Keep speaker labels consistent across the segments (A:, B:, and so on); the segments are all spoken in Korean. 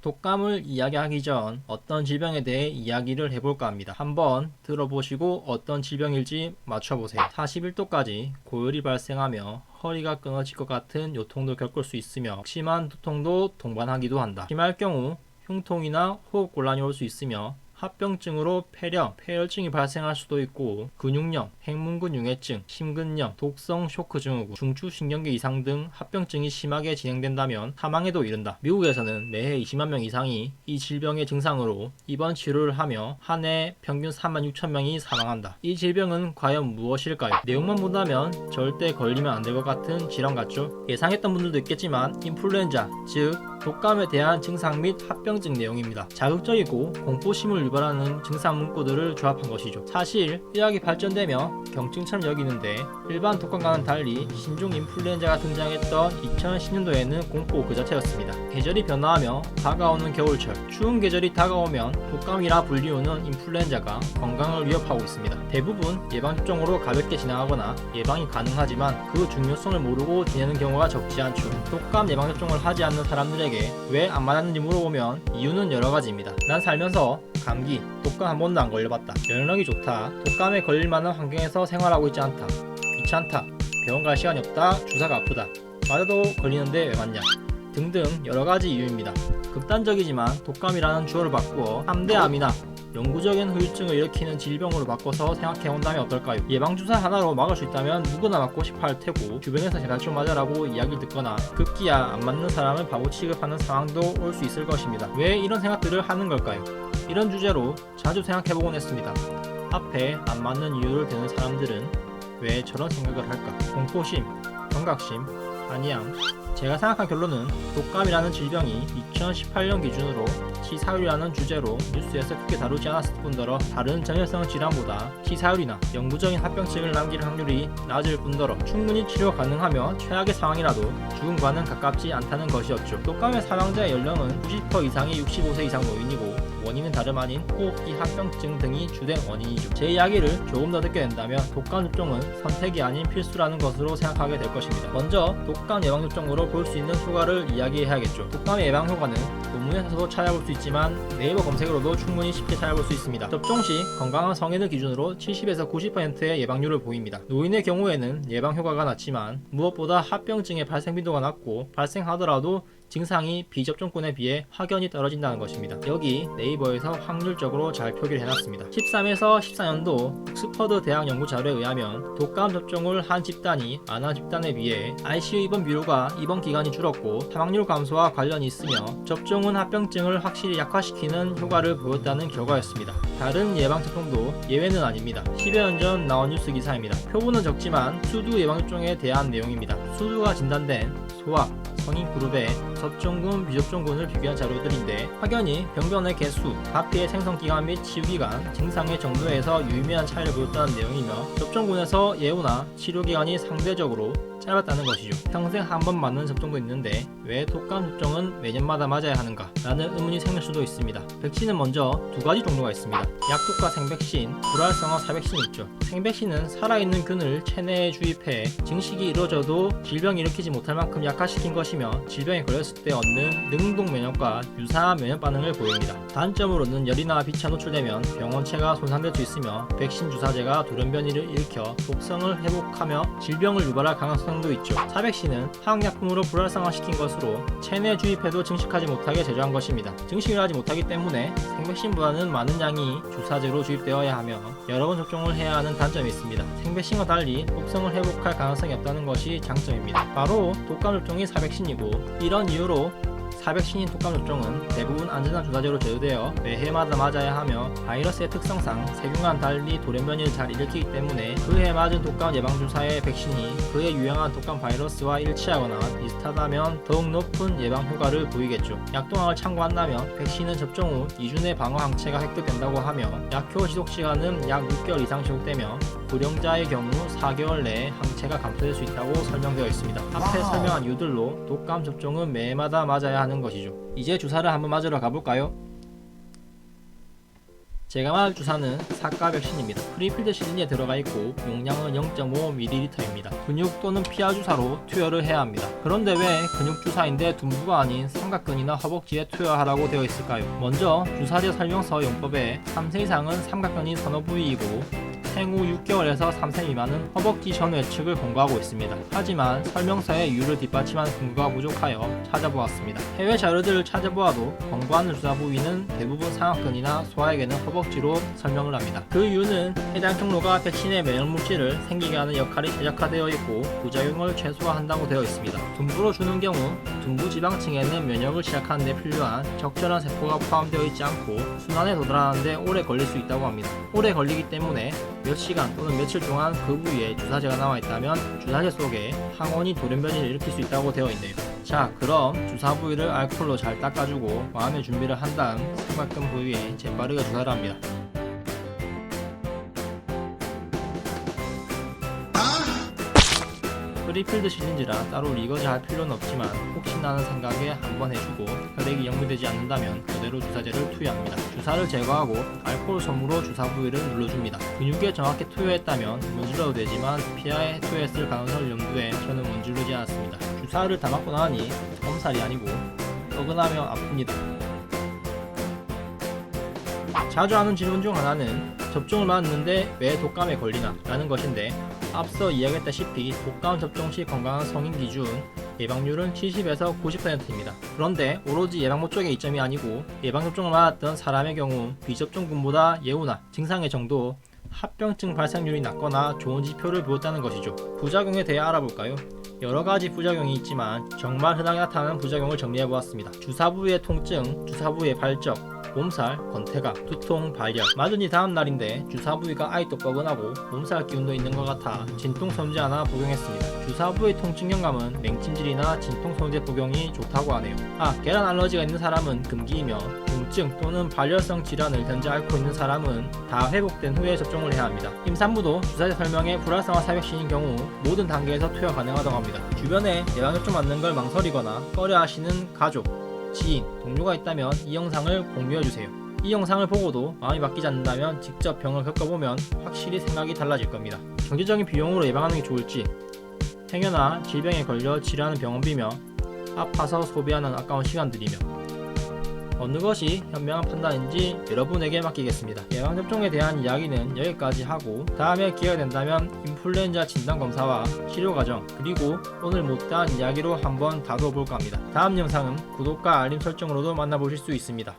A: 독감을 이야기하기 전 어떤 질병에 대해 이야기를 해볼까 합니다. 한번 들어보시고 어떤 질병일지 맞춰보세요. 41도까지 고열이 발생하며 허리가 끊어질 것 같은 요통도 겪을 수 있으며 심한 두통도 동반하기도 한다. 심할 경우 흉통이나 호흡곤란이 올 수 있으며 합병증으로 폐렴, 폐혈증이 발생할 수도 있고 근육염, 핵문근 융해증, 심근염, 독성 쇼크 증후군, 중추신경계 이상 등 합병증이 심하게 진행된다면 사망에도 이른다. 미국에서는 매해 20만 명 이상이 이 질병의 증상으로 입원 치료를 하며 한 해 평균 3만 6천 명이 사망한다. 이 질병은 과연 무엇일까요? 내용만 본다면 절대 걸리면 안 될 것 같은 질환 같죠? 예상했던 분들도 있겠지만 인플루엔자, 즉 독감에 대한 증상 및 합병증 내용입니다. 자극적이고 공포심을 유발하는 증상 문구들을 조합한 것이죠. 사실 의학이 발전되며 경증처럼 여기는데 일반 독감과는 달리 신종 인플루엔자가 등장했던 2010년도에는 공포 그 자체였습니다. 계절이 변화하며 다가오는 겨울철, 추운 계절이 다가오면 독감이라 불리우는 인플루엔자가 건강을 위협하고 있습니다. 대부분 예방접종으로 가볍게 진행하거나 예방이 가능하지만 그 중요성을 모르고 지내는 경우가 적지 않죠. 독감 예방접종을 하지 않는 사람들에게 왜 안 맞았는지 물어보면 이유는 여러 가지입니다. 난 살면서 감기, 독감 한 번도 안 걸려봤다. 면역력이 좋다. 독감에 걸릴 만한 환경에서 생활하고 있지 않다. 귀찮다. 병원 갈 시간이 없다. 주사가 아프다. 맞아도 걸리는데 왜 맞냐. 등등 여러 가지 이유입니다. 극단적이지만 독감이라는 주어를 바꾸어 3대 암이나 영구적인 후유증을 일으키는 질병으로 바꿔서 생각해 본다면 어떨까요? 예방주사 하나로 막을 수 있다면 누구나 맞고 싶어 할 테고 주변에서 제발 좀 맞아라고 이야기를 듣거나 급기야 안 맞는 사람을 바보 취급하는 상황도 올 수 있을 것입니다. 왜 이런 생각들을 하는 걸까요? 이런 주제로 자주 생각해보곤 했습니다. 앞에 안 맞는 이유를 대는 사람들은 왜 저런 생각을 할까? 공포심, 경각심, 안이양. 제가 생각한 결론은 독감이라는 질병이 2018년 기준으로 치사율이라는 주제로 뉴스에서 크게 다루지 않았을 뿐더러 다른 전염성 질환보다 치사율이나 영구적인 합병증을 남길 확률이 낮을 뿐더러 충분히 치료 가능하며 최악의 상황이라도 죽음과는 가깝지 않다는 것이었죠. 독감의 사망자의 연령은 90% 이상이 65세 이상 노인이고 원인은 다름 아닌 호흡기 합병증 등이 주된 원인이죠. 제 이야기를 조금 더 듣게 된다면 독감 접종은 선택이 아닌 필수라는 것으로 생각하게 될 것입니다. 먼저 독감 예방 접종으로 볼 수 있는 효과를 이야기해야겠죠. 독감의 예방 효과는 논문에서도 찾아볼 수 있지만 네이버 검색으로도 충분히 쉽게 찾아볼 수 있습니다. 접종 시 건강한 성인을 기준으로 70에서 90%의 예방률을 보입니다. 노인의 경우에는 예방 효과가 낮지만 무엇보다 합병증의 발생 빈도가 낮고 발생하더라도 증상이 비접종군에 비해 확연히 떨어진다는 것입니다. 여기 네이버에서 확률적으로 잘 표기를 해놨습니다. 13에서 14년도 옥스퍼드 대학 연구 자료에 의하면 독감 접종을 한 집단이 안 한 집단에 비해 ICU 입원 비율과 입원 기간이 줄었고 사망률 감소와 관련이 있으며 접종은 합병증을 확실히 약화시키는 효과를 보였다는 결과였습니다. 다른 예방 접종도 예외는 아닙니다. 10여 년 전 나온 뉴스 기사입니다. 표본은 적지만 수두 예방 접종에 대한 내용입니다. 수두가 진단된 소아, 성인 그룹의 접종군, 비접종군을 비교한 자료들인데 확연히 병변의 개수, 바피의 생성기간 및 치유기간, 증상의 정도에서 유의미한 차이를 보였다는 내용이며 접종군에서 예후나 치료기간이 상대적으로 짧았다는 것이죠. 평생 한 번 맞는 접종도 있는데 왜 독감 접종은 매년마다 맞아야 하는가? 라는 의문이 생길 수도 있습니다. 백신은 먼저 두 가지 종류가 있습니다. 약독과 생백신, 불활성화 사백신이 있죠. 생백신은 살아있는 균을 체내에 주입해 증식이 이루어져도 질병이 일으키지 못할 만큼 약화시킨 것이며 질병에 걸렸을 때 얻는 능동 면역과 유사한 면역 반응을 보입니다. 단점으로는 열이나 빛에 노출되면 병원체가 손상될 수 있으며 백신 주사제가 돌연변이를 일으켜 독성을 회복하며 질병을 유발할 가능성도 있죠. 사백신은 화학약품으로 불활성화시킨 것으로 체내 주입해도 증식하지 못하게 제조한 것입니다. 증식을 하지 못하기 때문에 생백신보다는 많은 양이 주사제로 주입되어야 하며 여러 번 접종을 해야 하는 단점이 있습니다. 생백신과 달리 독성을 회복할 가능성이 없다는 것이 장점입니다. 바로 독감 접종이 사백신이고 이런 이유로 사백신인 독감 접종은 대부분 안전한 주사제로 제조되어 매해마다 맞아야 하며 바이러스의 특성상 세균과는 달리 돌연변이를 잘 일으키기 때문에 그해 맞은 독감 예방주사의 백신이 그에 유행한 독감 바이러스와 일치하거나 비슷하다면 더욱 높은 예방 효과를 보이겠죠. 약동학을 참고한다면 백신은 접종 후 2주 내 방어 항체가 획득된다고 하며 약효 지속 시간은 약 6개월 이상 지속되며 고령자의 경우 4개월 내에 항체가 감소될 수 있다고 설명되어 있습니다. 앞에 설명한 이유들로 독감 접종은 매해마다 맞아야 하는 것이죠. 이제 주사를 한번 맞으러 가볼까요? 제가 말할 주사는 사과 백신입니다. 프리필드 시즌에 들어가 있고 용량은 0.5ml입니다. 근육 또는 피하 주사로 투여를 해야 합니다. 그런데 왜 근육 주사인데 둔부가 아닌 삼각근이나 허벅지에 투여하라고 되어 있을까요? 먼저 주사제 설명서 용법에 3세 이상은 삼각근이 선호 부위이고 생후 6개월에서 3세 미만은 허벅지 전외측을 권고하고 있습니다. 하지만 설명서에 이유를 뒷받침하는 근거가 부족하여 찾아보았습니다. 해외 자료들을 찾아보아도 권고하는 주사 부위는 대부분 상악근이나 소아에게는 허벅지로 설명을 합니다. 그 이유는 해당 경로가 백신의 면역 물질을 생기게 하는 역할이 최적화되어 있고 부작용을 최소화한다고 되어 있습니다. 둔부로 주는 경우 둔부 지방층에는 면역을 시작하는 데 필요한 적절한 세포가 포함되어 있지 않고 순환에 도달하는 데 오래 걸릴 수 있다고 합니다. 오래 걸리기 때문에 몇 시간 또는 며칠 동안 그 부위에 주사제가 남아 있다면 주사제 속에 항원이 돌연변이를 일으킬 수 있다고 되어 있네요. 자, 그럼 주사 부위를 알코올로 잘 닦아주고 마음의 준비를 한 다음 삼각근 부위에 재빠르게 주사를 합니다. 프리필드 시린지라 따로 리거지 할 필요는 없지만 하는 생각에 한번 해주고 혈액이 역류되지 않는다면 그대로 주사제를 투여합니다. 주사를 제거하고 알코올 솜으로 주사 부위를 눌러줍니다. 근육에 정확히 투여했다면 문질러도 되지만 피하에 투여했을 가능성을 염두에 저는 문지르지 않았습니다. 주사를 다 맞고 나니 엄살이 아니고 뻐근하며 아픕니다. 자주 하는 질문 중 하나는 접종을 맞았는데 왜 독감에 걸리나? 라는 것인데 앞서 이야기했다시피 독감 접종 시 건강한 성인 기준 예방률은 70에서 90%입니다. 그런데 오로지 예방 목적의 이점이 아니고 예방 접종을 맞았던 사람의 경우 비접종군보다 예후나 증상의 정도 합병증 발생률이 낮거나 좋은 지표를 보였다는 것이죠. 부작용에 대해 알아볼까요? 여러 가지 부작용이 있지만 정말 흔하게 나타나는 부작용을 정리해 보았습니다. 주사 부위의 통증, 주사 부위의 발적, 몸살, 권태감, 두통, 발열. 맞은 이 다음 날인데 주사 부위가 아직도 뻐근하고 몸살 기운도 있는 것 같아 진통 소염제 하나 복용했습니다. 주사 부위 통증 경감은 맹찜질이나 진통 소염제 복용이 좋다고 하네요. 아, 계란 알러지가 있는 사람은 금기이며 통증 또는 발열성 질환을 현재 앓고 있는 사람은 다 회복된 후에 접종을 해야 합니다. 임산부도 주사제 설명에 불활성화 사백신인 경우 모든 단계에서 투여 가능하다고 합니다. 주변에 예방접종 맞는 걸 망설이거나 꺼려 하시는 가족, 지인, 동료가 있다면 이 영상을 공유해주세요. 이 영상을 보고도 마음이 바뀌지 않는다면 직접 병을 겪어보면 확실히 생각이 달라질 겁니다. 경제적인 비용으로 예방하는 게 좋을지, 행여나 질병에 걸려 치료하는 병원비며 아파서 소비하는 아까운 시간들이며 어느 것이 현명한 판단인지 여러분에게 맡기겠습니다. 예방접종에 대한 이야기는 여기까지 하고 다음에 기회가 된다면 인플루엔자 진단검사와 치료과정 그리고 오늘 못다한 이야기로 한번 다뤄볼까 합니다. 다음 영상은 구독과 알림 설정으로도 만나보실 수 있습니다.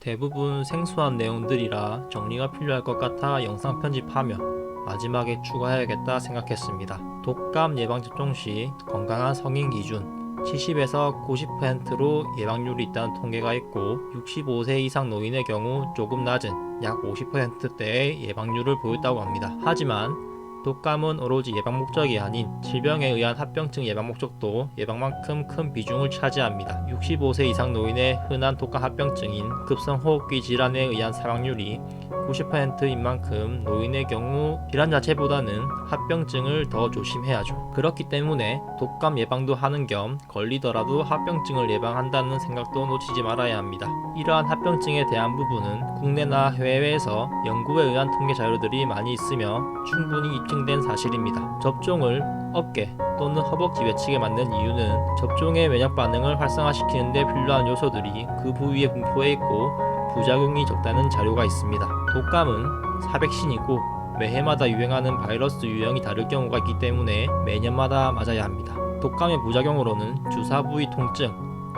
A: 대부분 생소한 내용들이라 정리가 필요할 것 같아 영상 편집하며 마지막에 추가해야겠다 생각했습니다. 독감 예방접종 시 건강한 성인 기준 70에서 90%로 예방률이 있다는 통계가 있고 65세 이상 노인의 경우 조금 낮은 약 50%대의 예방률을 보였다고 합니다. 하지만 독감은 오로지 예방 목적이 아닌 질병에 의한 합병증 예방 목적도 예방만큼 큰 비중을 차지합니다. 65세 이상 노인의 흔한 독감 합병증인 급성호흡기 질환에 의한 사망률이 90%인 만큼 노인의 경우 질환 자체보다는 합병증을 더 조심해야죠. 그렇기 때문에 독감 예방도 하는 겸 걸리더라도 합병증을 예방한다는 생각도 놓치지 말아야 합니다. 이러한 합병증에 대한 부분은 국내나 해외에서 연구에 의한 통계 자료들이 많이 있으며 충분히 입증 된 사실입니다. 접종을 어깨 또는 허벅지 외측에 맞는 이유는 접종의 면역 반응을 활성화시키는 데 필요한 요소들이 그 부위에 분포해 있고 부작용이 적다는 자료가 있습니다. 독감은 사백신이고 매해마다 유행하는 바이러스 유형이 다를 경우가 있기 때문에 매년마다 맞아야 합니다. 독감의 부작용으로는 주사 부위 통증,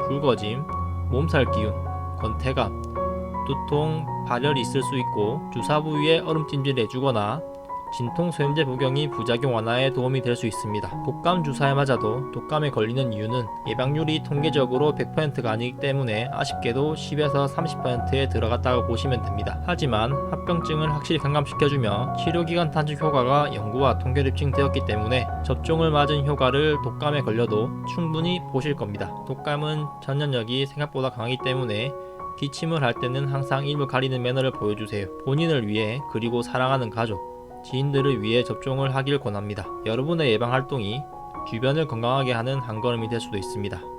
A: 붉어짐, 몸살 기운, 권태감, 두통, 발열이 있을 수 있고 주사 부위에 얼음찜질 해주거나 진통 소염제 복용이 부작용 완화에 도움이 될 수 있습니다. 독감 주사에 맞아도 독감에 걸리는 이유는 예방률이 통계적으로 100%가 아니기 때문에 아쉽게도 10에서 30%에 들어갔다고 보시면 됩니다. 하지만 합병증을 확실히 감감시켜주며 치료기간 단축 효과가 연구와 통계로 입증되었기 때문에 접종을 맞은 효과를 독감에 걸려도 충분히 보실 겁니다. 독감은 전염력이 생각보다 강하기 때문에 기침을 할 때는 항상 입을 가리는 매너를 보여주세요. 본인을 위해 그리고 사랑하는 가족, 지인들을 위해 접종을 하길 권합니다. 여러분의 예방 활동이 주변을 건강하게 하는 한 걸음이 될 수도 있습니다.